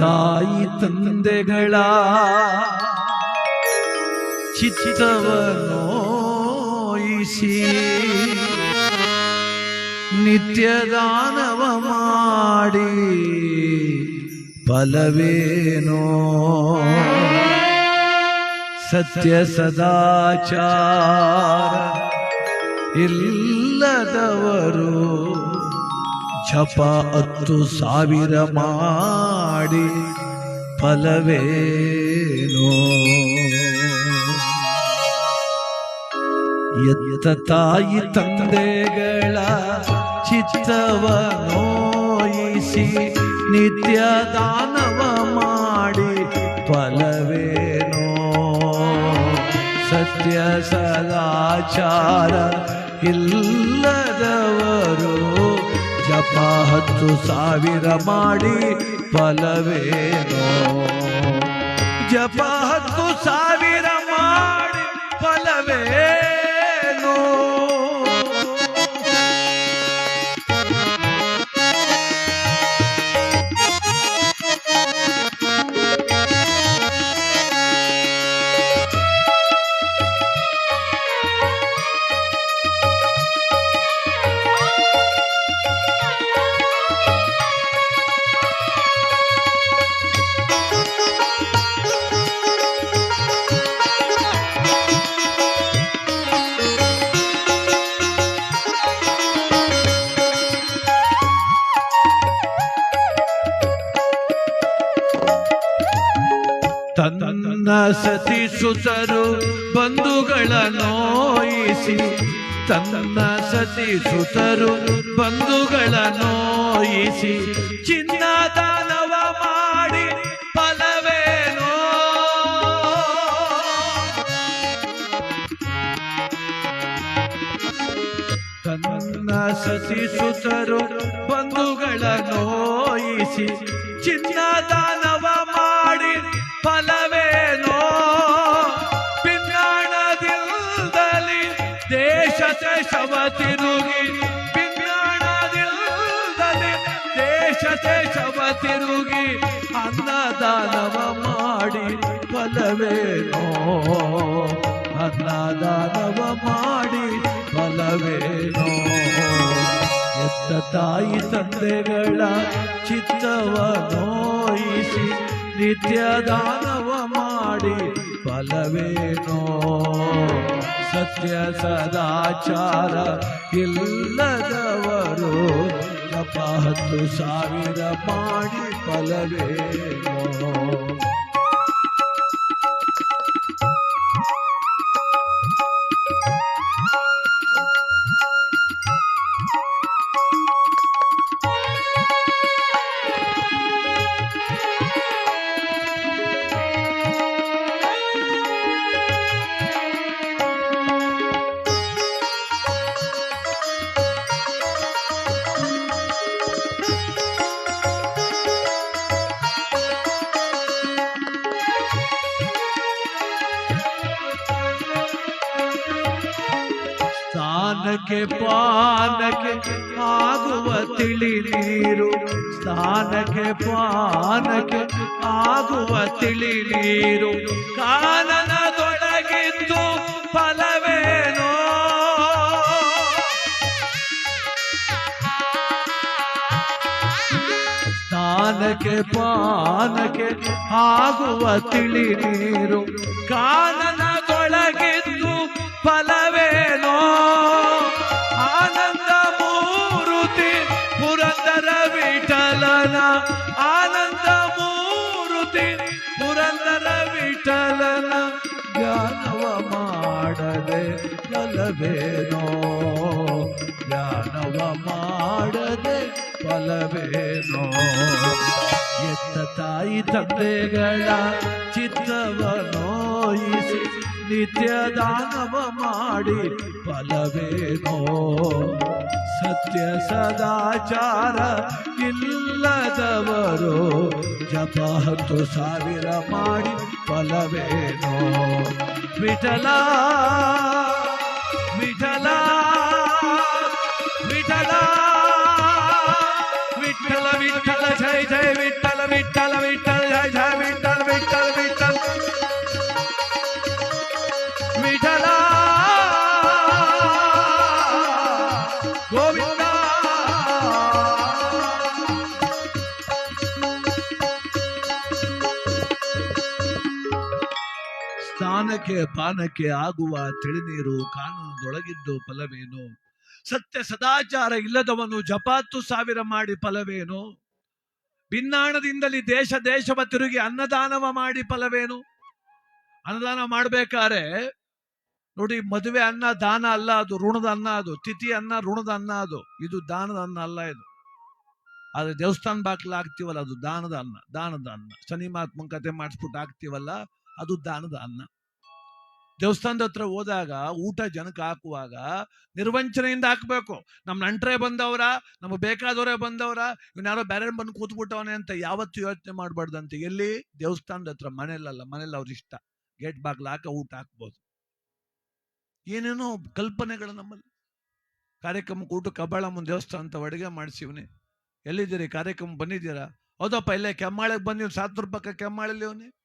ತಾಯಿ ತಂದೆಗಳ ಚಿತ್ತವನೋಯಿಸಿ ನಿತ್ಯ ದಾನವ ಮಾಡಿ ಫಲವೇನೋ ಸತ್ಯ ಸದಾಚಾರ ಇಲ್ಲದವರು ಜಪ ಹತ್ತು ಸಾವಿರ ಮಾಡಿ ಫಲವೇನೋ ಎತ್ತ ತಾಯಿ ತಂದೆಗಳ ಚಿತ್ತವ ನೋಯಿಸಿ ನಿತ್ಯ ದಾನವ ಮಾಡಿ ಫಲವೇನೋ. ಸತ್ಯ ಸದಾಚಾರ ಇಲ್ಲದವರು ಜಪ ಹತ್ತು ಸಾವಿರ ಮಾಡಿ ಫಲವೇನೋ. ಜಪ ಹತ್ತು ಸಾವಿರ ಮಾಡಿ ಫಲವೇನೋ. ಸತಿ ಸುತರು ಬಂಧುಗಳ ನೋಯಿಸಿ, ತನ್ನ ಸತಿ ಸುತರು ಬಂಧುಗಳ ನೋಯಿಸಿ ಚಿನ್ನ ದಾನವ ಮಾಡಿ ಫಲವೇನೋ? ತನ್ನ ಸತಿ ಸುತರು ಬಂಧುಗಳ ನೋಯಿಸಿ ಚಿನ್ನ ತಿರುಗಿ ಅನ್ನದಾನವ ಮಾಡಿ ಫಲವೇನೋ ಅನ್ನದಾನವ ಮಾಡಿ ಫಲವೇನೋ ಎತ್ತ ತಾಯಿ ತಂದೆಗಳ ಚಿತ್ತವ ನೋಯಿಸಿ ನಿತ್ಯ ದಾನವ ಮಾಡಿ ಫಲವೇನೋ ಸತ್ಯ ಸದಾಚಾರ ಇಲ್ಲದವರು ಜಪ ಹತ್ತು ಸಾವಿರ ಮಾಡಿ ಫಲವೇನೋ ಸ್ಥಾನಕ್ಕೆ ಪಾನಕ್ಕೆ ಆಗುವ ತಿಳಿ ನೀರು. ಸ್ನಾನಕ್ಕೆ ಪಾನಕ್ಕೆ ಆಗುವ ತಿಳಿ ನೀರು. ಕಾನನ ತೊಡಗಿದ್ದು ಫಲವೇನೋ? ಸ್ನಾನಕ್ಕೆ ಪಾನಕ್ಕೆ ಆಗುವ ತಿಳಿ ನೀರು. ಕಾನನದೊಳಗಿದ್ದು ಫಲವೇನೋ? ಆನಂದ ಮೂರುತಿ ಪುರಂದರ ವಿಠಲನ. ಆನಂದ ಮೂರುತಿ ಪುರಂದರ ವಿಠಲನ. ಜ್ಞಾನವ ಮಾಡದೆ ಫಲವೇನೋ? ಜ್ಞಾನವ ಮಾಡದೆ ಫಲವೇನೋ? ಎತ್ತ ತಾಯಿ ತಂದೆಗಳ ಚಿತ್ತವ ನೋಯಿಸಿ ನಿತ್ಯ ದಾನವ ಮಾಡಿ ಫಲವೇನೋ? ಸತ್ಯ ಸದಾಚಾರ ಇಲ್ಲದವರು ಜಪ ಹತ್ತು ಸಾವಿರ ಮಾಡಿ ಫಲವೇನೋ? ವಿಠಲ ವಿಠಲ ವಿಠಲ ವಿಠಲ ವಿಠಲ ಮಾನಕ್ಕೆ ಪಾನಕ್ಕೆ ಆಗುವ ತಿಳಿನೀರು ಕಾನೂನದೊಳಗಿದ್ದು ಫಲವೇನು? ಸತ್ಯ ಸದಾಚಾರ ಇಲ್ಲದವನು ಜಪಾತ್ತು ಸಾವಿರ ಮಾಡಿ ಫಲವೇನು? ಭಿನ್ನಾಣದಿಂದಲೇ ದೇಶ ದೇಶವ ತಿರುಗಿ ಅನ್ನದಾನವ ಮಾಡಿ ಫಲವೇನು? ಅನ್ನದಾನ ಮಾಡ್ಬೇಕಾದ್ರೆ ನೋಡಿ ಮದುವೆ ಅನ್ನ, ದಾನ ಅಲ್ಲ ಅದು, ಋಣದ ಅನ್ನ ಅದು, ತಿಥಿ ಅನ್ನ, ಋಣದ ಅನ್ನ ಅದು, ಇದು ದಾನದ ಅನ್ನ ಅಲ್ಲ ಇದು. ಆದ್ರೆ ದೇವಸ್ಥಾನ ಬಾಕ್ಲ ಹಾಕ್ತಿವಲ್ಲ, ಅದು ದಾನದ ಅನ್ನ ದಾನದ ಅನ್ನ. ಶನಿ ಮಹಾತ್ಮನ್ ಕತೆ ಮಾಡಿಸ್ಬಿಟ್ಟು ಅದು ದಾನದ ಅನ್ನ. ದೇವಸ್ಥಾನದ ಹತ್ರ ಹೋದಾಗ, ಊಟ ಜನಕ್ಕೆ ಹಾಕುವಾಗ ನಿರ್ವಂಚನೆಯಿಂದ ಹಾಕ್ಬೇಕು. ನಮ್ಮ ನಂಟ್ರೆ ಬಂದವರ ನಮಗೆ ಬೇಕಾದವರೇ ಬಂದವರ ಯಾರೋ ಬೇರೆ ಬಂದು ಕೂತ್ಬಿಟ್ಟವನೇ ಅಂತ ಯಾವತ್ತು ಯೋಚನೆ ಮಾಡಬಾರ್ದಂತೆ. ಎಲ್ಲಿ? ದೇವಸ್ಥಾನದ ಹತ್ರ ಮನೇಲಲ್ಲ ಮನೇಲಿ ಅವ್ರ ಇಷ್ಟ. ಗೇಟ್ ಬಾಗ್ಲ ಹಾಕ, ಊಟ ಹಾಕ್ಬೋದು. ಏನೇನೋ ಕಲ್ಪನೆಗಳು ನಮ್ಮಲ್ಲಿ. ಕಾರ್ಯಕ್ರಮಕ್ಕೆ ಊಟ ಕಬ್ಬಾಳಮ್ಮನ ದೇವಸ್ಥಾನ ಅಂತ ಅಡುಗೆ ಮಾಡಿಸಿವ್ನಿ. ಎಲ್ಲಿದ್ದೀರಿ? ಕಾರ್ಯಕ್ರಮ ಬಂದಿದ್ದೀರಾ? ಹೌದಪ್ಪ, ಇಲ್ಲೇ ಕೆಮ್ಮಾಳಿಗೆ ಬಂದಿವ್ ಸಾತ್ ರೂಪಾಯಿ ಕೆಮ್ಮಾಳಲ್ಲಿ ಅವನಿ.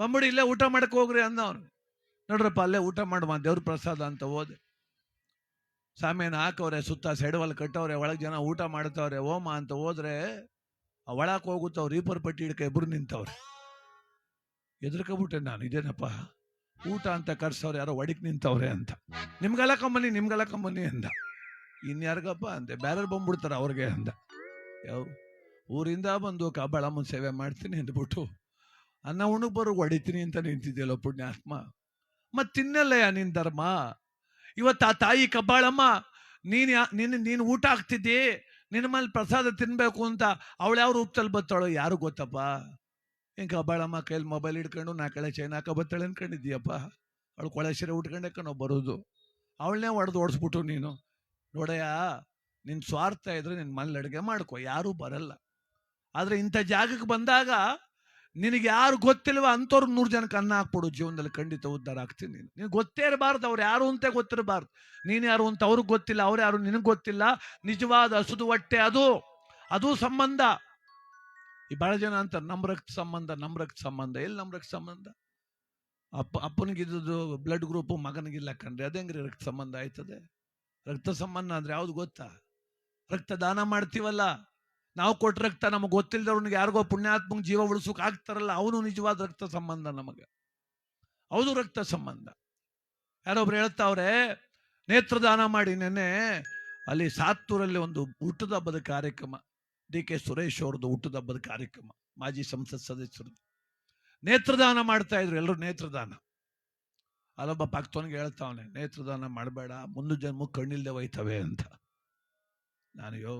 ಬಂಬಿಡಿ ಇಲ್ಲೇ ಊಟ ಮಾಡಕ್ಕೆ ಹೋಗ್ರಿ ಅಂದ ಅವ್ರು ನೋಡ್ರಪ್ಪ, ಅಲ್ಲೇ ಊಟ ಮಾಡುವ ದೇವ್ರ ಪ್ರಸಾದ ಅಂತ ಹೋದೆ. ಸಾಮೇನ ಹಾಕವ್ರೆ, ಸುತ್ತ ಸೆಡವಲ್ ಕಟ್ಟವ್ರೆ, ಒಳಗೆ ಜನ ಊಟ ಮಾಡ್ತವ್ರೆ ಓಮ ಅಂತ ಹೋದ್ರೆ ಒಳಕ್ಕೆ ಹೋಗುತ್ತವ್ ರೀಪರ್ ಪಟ್ಟಿ ಹಿಡ್ಕ ಇಬ್ರು ನಿಂತವ್ರೆ. ಎದುರ್ಕೊಬಿಟ್ಟೆ ನಾನು, ಇದೇನಪ್ಪ? ಊಟ ಅಂತ ಕರ್ಸೋರು ಯಾರೋ ಒಡಿಕ್ ನಿಂತವ್ರೆ ಅಂತ. ನಿಮ್ಗೆಲ್ಲ ಕಂಬನಿ ನಿಮ್ಗೆಲ್ಲ ಕಂಬನಿ ಅಂದ. ಇನ್ಯಾರಿಗಪ್ಪ ಅಂದೆ, ಬ್ಯಾರರ್ ಬಂದ್ಬಿಡ್ತಾರ ಅವ್ರಿಗೆ ಅಂದ. ಯಾವ ಊರಿಂದ ಬಂದು ಕಬ್ಬಾಳಮ್ಮನ ಸೇವೆ ಮಾಡ್ತೀನಿ ಅಂದ್ಬಿಟ್ಟು ಅನ್ನ ಉಣಗ್ ಬರೋ ಹೊಡಿತೀನಿ ಅಂತ ನಿಂತಿದ್ಯಲ್ಲ ಪುಣ್ಯಾತ್ಮ? ಮತ್ ತಿನ್ನಲ್ಲಯ್ಯ ನಿನ್ ಧರ್ಮ? ಇವತ್ತು ಆ ತಾಯಿ ಕಬ್ಬಾಳಮ್ಮ, ನೀನ್ ಯಾ- ನೀನ್ ಊಟ ಆಗ್ತಿದ್ದಿ ನಿನ್ನ ಮೇಲೆ ಪ್ರಸಾದ ತಿನ್ಬೇಕು ಅಂತ ಅವಳು ಯಾವ ರೂಪದಲ್ಲಿ ಬರ್ತಾಳೋ ಯಾರು ಗೊತ್ತಪ್ಪ? ಹಿಂಗೆ ಕಬ್ಬಾಳಮ್ಮ, ಕೈಲಿ ಮೊಬೈಲ್ ಹಿಡ್ಕೊಂಡು ನಾ ಕಳೆ ಚೈನಾಕ ಬತ್ತಾಳೆ ಅನ್ಕೊಂಡಿದ್ದೀಯಪ್ಪ? ಅವಳು ಕೊಳೆ ಸೀರೆ ಉಟ್ಕೊಂಡೆ ಕಣೋ ಬರೋದು. ಅವಳನ್ನೇ ಹೊಡೆದು ಓಡಿಸ್ಬಿಟ್ಟು ನೀನು. ನೋಡಯ್ಯ, ನಿನ್ ಸ್ವಾರ್ಥ ಇದ್ರೆ ನಿನ್ ಮನೇಲಿ ಅಡುಗೆ ಮಾಡ್ಕೊ, ಯಾರೂ ಬರಲ್ಲ. ಆದ್ರೆ ಇಂಥ ಜಾಗಕ್ಕೆ ಬಂದಾಗ ನಿನಗೆ ಯಾರು ಗೊತ್ತಿಲ್ವ ಅಂಥವ್ರು ನೂರು ಜನಕ್ಕೆ ಅನ್ನ ಹಾಕ್ಬಿಡು, ಜೀವನದಲ್ಲಿ ಖಂಡಿತ ಉದ್ಧಾರ ಆಗ್ತೀನಿ ನೀನು. ನಿನಗೆ ಗೊತ್ತೇ ಇರಬಾರ್ದು, ಅವ್ರು ಯಾರು ಅಂತ ಗೊತ್ತಿರಬಾರ್ದು. ನೀನು ಯಾರು ಅಂತ ಅವ್ರಿಗೆ ಗೊತ್ತಿಲ್ಲ, ಅವ್ರು ಯಾರು ನಿನಗೆ ಗೊತ್ತಿಲ್ಲ. ನಿಜವಾದ ಹಸುದು ಹೊಟ್ಟೆ ಅದು. ಅದು ಸಂಬಂಧ. ಈ ಬಹಳ ಜನ ಅಂತ ನಮ್ಮ ರಕ್ತ ಸಂಬಂಧ ನಮ್ಮ ರಕ್ತ ಸಂಬಂಧ. ಎಲ್ಲಿ ನಮ್ಮ ರಕ್ತ ಸಂಬಂಧ? ಅಪ್ಪ ಅಪ್ಪನಿಗಿದ್ದು ಬ್ಲಡ್ ಗ್ರೂಪು ಮಗನಿಗಿಲ್ಲ ಕಣ್ರಿ. ಅದೇಂಗ್ರಿ ರಕ್ತ ಸಂಬಂಧ ಆಯ್ತದೆ? ರಕ್ತ ಸಂಬಂಧ ಅಂದ್ರೆ ಯಾವ್ದು ಗೊತ್ತಾ? ರಕ್ತ ದಾನ ಮಾಡ್ತೀವಲ್ಲ. ನಾವು ಕೊಟ್ಟ ರಕ್ತ ನಮಗೆ ಗೊತ್ತಿಲ್ಲದವ್ನಿಗೆ ಯಾರಿಗೋ ಪುಣ್ಯಾತ್ಮಂಗೆ ಜೀವ ಉಳಿಸೋಕೆ ಆಗ್ತಾರಲ್ಲ, ಅವನು ನಿಜವಾದ ರಕ್ತ ಸಂಬಂಧ ನಮಗೆ. ಅವನು ರಕ್ತ ಸಂಬಂಧ. ಯಾರೊಬ್ರು ಹೇಳ್ತಾವ್ರೆ, ನೇತ್ರದಾನ ಮಾಡಿ ನೆನ್ನೆ ಅಲ್ಲಿ ಸಾತ್ತೂರಲ್ಲಿ ಒಂದು ಹುಟ್ಟದ ಹಬ್ಬದ ಕಾರ್ಯಕ್ರಮ, ಡಿ ಕೆ ಸುರೇಶ್ ಅವ್ರದ್ದು ಹುಟ್ಟದ ಹಬ್ಬದ ಕಾರ್ಯಕ್ರಮ, ಮಾಜಿ ಸಂಸತ್ ಸದಸ್ಯರು ನೇತ್ರದಾನ ಮಾಡ್ತಾ ಇದ್ರು ಎಲ್ಲರೂ ನೇತ್ರದಾನ. ಅಲ್ಲೊಬ್ಬ ಭಕ್ತವನಿಗೆ ಹೇಳ್ತಾವನೆ, ನೇತ್ರದಾನ ಮಾಡಬೇಡ, ಮುಂದೆ ಜನ್ಮ ಕಣ್ಣಿಲ್ದೆ ಹೋಯ್ತವೆ ಅಂತ. ನಾನು, ಯೋ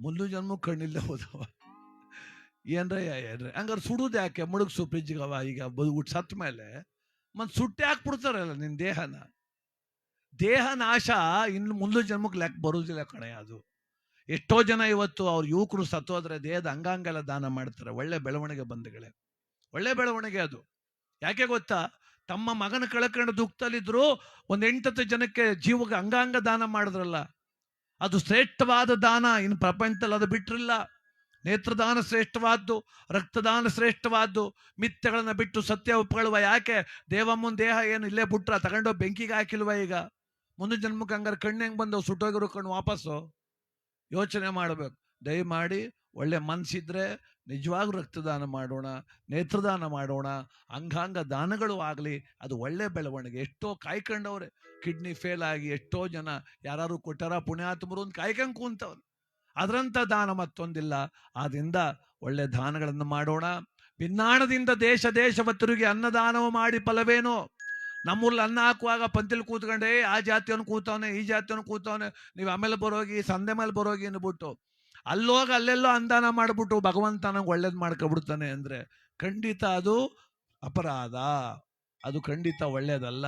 ಮುಂದು ಜನ್ಮ ಕಣ್ಣಿಲ್ಲ ಹೋದವ. ಏನ್ರ ಏನ್ರಿ. ಹಂಗಾರೆ ಸುಡುದು ಯಾಕೆ? ಮುಳುಗ್ಸು ಫ್ರಿಜ್ಗವ ಈಗ ಊಟ ಸತ್ ಮೇಲೆ. ಮತ್ ಸುಟ್ಟೆ ಹಾಕ್ಬಿಡ್ತಾರಲ್ಲ ನಿನ್ ದೇಹನ. ದೇಹ ನಾಶ, ಇನ್ನು ಮುಂದೆ ಜನ್ಮಕ್ಕೆ ಲೆಕ್ಕ ಬರೋದಿಲ್ಲ ಕಣೆ ಅದು. ಎಷ್ಟೋ ಜನ ಇವತ್ತು ಅವ್ರ ಯುವಕರು ಸತ್ತೋದ್ರೆ ದೇಹದ ಅಂಗಾಂಗೆಲ್ಲ ದಾನ ಮಾಡ್ತಾರೆ. ಒಳ್ಳೆ ಬೆಳವಣಿಗೆ ಬಂದಗಳೇ ಒಳ್ಳೆ ಬೆಳವಣಿಗೆ ಅದು. ಯಾಕೆ ಗೊತ್ತಾ? ತಮ್ಮ ಮಗನ ಕಳ್ಕೊಂಡು ದುಃಖದಲ್ಲಿದ್ರು ಒಂದ್ ಎಂಟತ್ತು ಜನಕ್ಕೆ ಜೀವಕ್ಕೆ ಅಂಗಾಂಗ ದಾನ ಮಾಡಿದ್ರಲ್ಲ. ಅದು ಶ್ರೇಷ್ಠವಾದ ದಾನ. ಇನ್ನು ಪ್ರಪಂಚದಲ್ಲಿ ಅದು ಬಿಟ್ಟಿರಲ್ಲ ನೇತ್ರದಾನ ಶ್ರೇಷ್ಠವಾದ್ದು, ರಕ್ತದಾನ ಶ್ರೇಷ್ಠವಾದ್ದು. ಮಿಥ್ಯಗಳನ್ನು ಬಿಟ್ಟು ಸತ್ಯ ಒಪ್ಕೊಳ್ಳುವ ಯಾಕೆ? ದೇವಮ್ಮನ ದೇಹ ಏನು ಇಲ್ಲೇ ಬಿಟ್ರ ತಗೊಂಡೋ ಬೆಂಕಿಗೆ ಹಾಕಿಲ್ವ ಈಗ? ಮುಂದಿನ ಜನ್ಮಕ್ಕೆ ಹಂಗಾರೆ ಕಣ್ಣು ಹೆಂಗ್ ಬಂದವು? ಸುಟ್ಟೋಗಿರು ಕಣ್ಣು ವಾಪಸ್ಸು? ಯೋಚನೆ ಮಾಡಬೇಕು. ದಯಮಾಡಿ ಒಳ್ಳೆ ಮನ್ಸಿದ್ರೆ ನಿಜವಾಗ್ಲೂ ರಕ್ತದಾನ ಮಾಡೋಣ, ನೇತ್ರದಾನ ಮಾಡೋಣ, ಅಂಗಾಂಗ ದಾನಗಳು ಆಗಲಿ, ಅದು ಒಳ್ಳೆ ಬೆಳವಣಿಗೆ. ಎಷ್ಟೋ ಕಾಯ್ಕೊಂಡವ್ರೆ. ಕಿಡ್ನಿ ಫೇಲ್ ಆಗಿ ಎಷ್ಟೋ ಜನ ಯಾರು ಕೊಟ್ಟಾರ ಪುಣ್ಯಾತ್ಮರು ಅಂತ ಕಾಯ್ಕೊಂಡ್ ಕೂಂತವ್ರು. ಅದರಂಥ ದಾನ ಮತ್ತೊಂದಿಲ್ಲ. ಆದ್ರಿಂದ ಒಳ್ಳೆ ದಾನಗಳನ್ನು ಮಾಡೋಣ. ಭಿನ್ನಾಣದಿಂದ ದೇಶ ದೇಶವ ತಿರುಗಿ ಅನ್ನದಾನವ ಮಾಡಿ ಫಲವೇನೋ? ನಮ್ಮೂರಲ್ಲಿ ಅನ್ನ ಹಾಕುವಾಗ ಪಂತಿಲ್ ಕೂತ್ಕೊಂಡೆ ಆ ಜಾತಿಯವನು ಕೂತವನೆ, ಈ ಜಾತಿಯವನು ಕೂತವನೆ. ನೀವು ಆಮೇಲೆ ಬರೋಗಿ, ಸಂದೆ ಮೇಲೆ ಬರೋಗಿ ಅಂದ್ಬಿಟ್ಟು ಅಲ್ಲೋಗಿ ಅಲ್ಲೆಲ್ಲೋ ಅಂದಾನ ಮಾಡ್ಬಿಟ್ಟು ಭಗವಂತನಿಗೆ ಒಳ್ಳೇದು ಮಾಡ್ಕೊಬಿಡ್ತಾನೆ ಅಂದ್ರೆ ಖಂಡಿತ ಅದು ಅಪರಾಧ. ಅದು ಖಂಡಿತ ಒಳ್ಳೇದಲ್ಲ.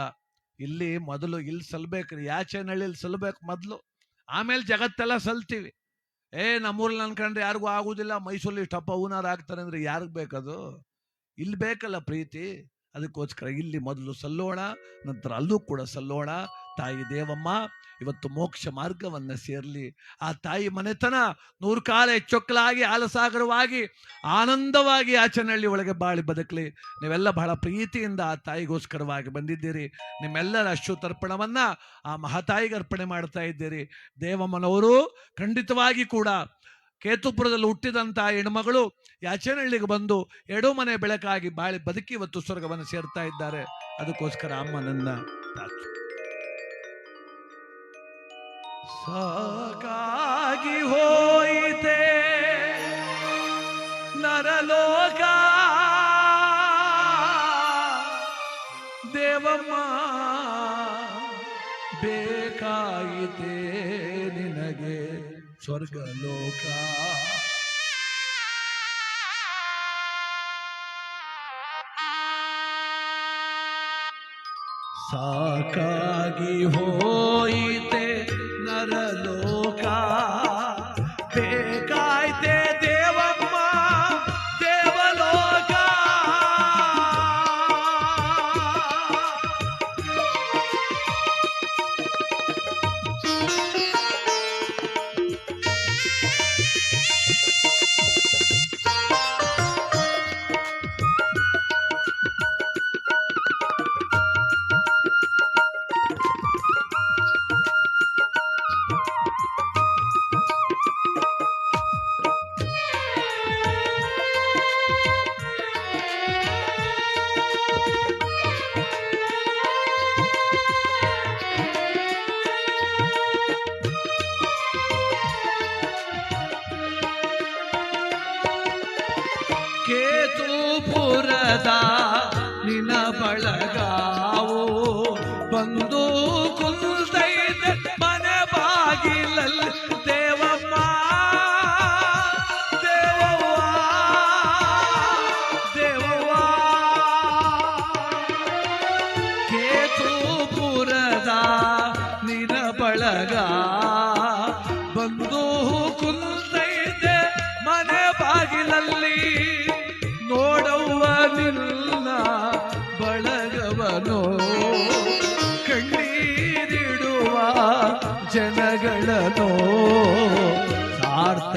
ಇಲ್ಲಿ ಮೊದಲು ಇಲ್ಲಿ ಸಲ್ಬೇಕ್ರಿ ಯಾಚೆನಹಳ್ಳಿಲಿ ಸಲ್ಬೇಕು ಮೊದಲು. ಆಮೇಲೆ ಜಗತ್ತೆಲ್ಲ ಸಲ್ತೀವಿ. ಏ, ನಮ್ಮೂರಲ್ಲಿ ಅನ್ಕೊಂಡ್ರೆ ಯಾರಿಗೂ ಆಗೋದಿಲ್ಲ ಮೈಸೂರಲ್ಲಿ ಇಷ್ಟಪ್ಪ ಹೂನಾರ ಆಗ್ತಾರೆ ಅಂದ್ರೆ ಯಾರಿಗ್ ಬೇಕದು? ಇಲ್ಲಿ ಬೇಕಲ್ಲ ಪ್ರೀತಿ. ಅದಕ್ಕೋಸ್ಕರ ಇಲ್ಲಿ ಮೊದಲು ಸಲ್ಲೋಣ, ನಂತರ ಅಲ್ಲೂ ಕೂಡ ಸಲ್ಲೋಣ. ತಾಯಿ ದೇವಮ್ಮ, ಇವತ್ತು ಮೋಕ್ಷ ಮಾರ್ಗವನ್ನ ಸೇರಲಿ. ಆ ತಾಯಿ ಮನೆತನ ನೂರು ಕಾಲ ಹೆಚ್ಚೊಕ್ಕಲಾಗಿ ಆಲಸಾಗರವಾಗಿ, ಆನಂದವಾಗಿ ಆಚನಹಳ್ಳಿ ಒಳಗೆ ಬಾಳಿ ಬದುಕಲಿ. ನೀವೆಲ್ಲ ಬಹಳ ಪ್ರೀತಿಯಿಂದ ಆ ತಾಯಿಗೋಸ್ಕರವಾಗಿ ಬಂದಿದ್ದೀರಿ. ನಿಮ್ಮೆಲ್ಲರ ಅಶ್ರುತರ್ಪಣವನ್ನ ಆ ಮಹಾತಾಯಿಗೆ ಅರ್ಪಣೆ ಮಾಡ್ತಾ ಇದ್ದೀರಿ. ದೇವಮ್ಮನವರು ಖಂಡಿತವಾಗಿ ಕೂಡ ಕೇತುಪುರದಲ್ಲಿ ಹುಟ್ಟಿದಂಥ ಹೆಣ್ಮಗಳು ಯಾಚನಹಳ್ಳಿಗೆ ಬಂದು ಎಡೋ ಮನೆ ಬೆಳಕಾಗಿ ಬಾಳಿ ಬದುಕಿ ಇವತ್ತು ಸ್ವರ್ಗವನ್ನು ಸೇರ್ತಾ ಇದ್ದಾರೆ. ಅದಕ್ಕೋಸ್ಕರ ಅಮ್ಮನನ್ನ ಸಾಕಾಗಿ ಹೋಯಿತೆ ನರಲೋಕ ದೇವಮ್ಮ ಬೇಕಾಯಿತೆ ನಿನಗೆ ಸ್ವರ್ಗಲೋಕ ಸಾಕಾಗಿ ಹೋಯಿತೆ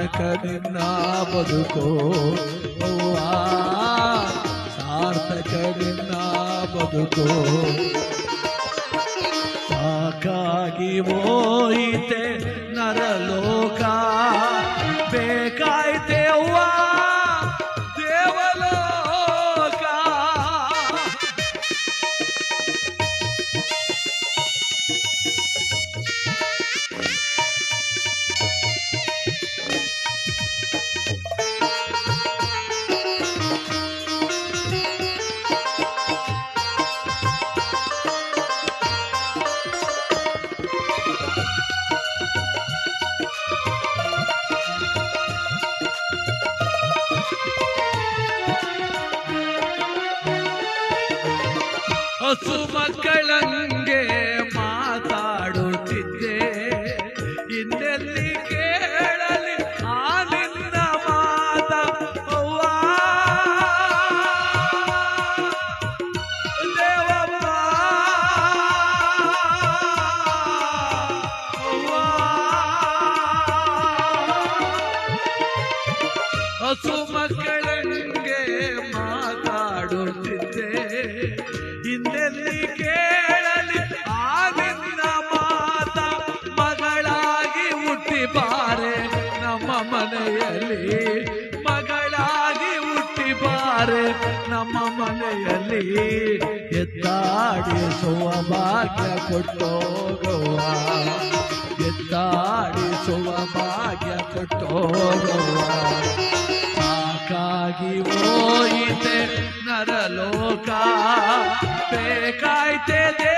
ಸಾರ್ಥಕ ನಿನ್ನ ಬದುಕೋ ಸಾರ್ಥಕ ನಿನ್ನ ಬದುಕೋ. ಸಾಕಾಗಿ ಹೋಯಿತೆ ನರಲೋಕ. ಹಸು ಮಕ್ಕಳಂಗೆ ಮಾತಾಡುತ್ತಿದ್ದೆ. ಇನ್ನೆಲ್ಲಿ ಕೇಳಲಿ ಆ ನಿನ್ನ ಮಾತ ಅವ್ವ. ಹಸು ಮಕ್ಕಳಂಗೆ ಕೊಟ್ಟೋಗುವ. ಎತ್ತಾಡಿಸುವ ಭಾಗ್ಯ ಕೊಟ್ಟೋಗುವ. ಸಾಕಾಗಿ ಹೋಯಿತೆ ನರಲೋಕ. ಬೇಕಾಯ್ತೆ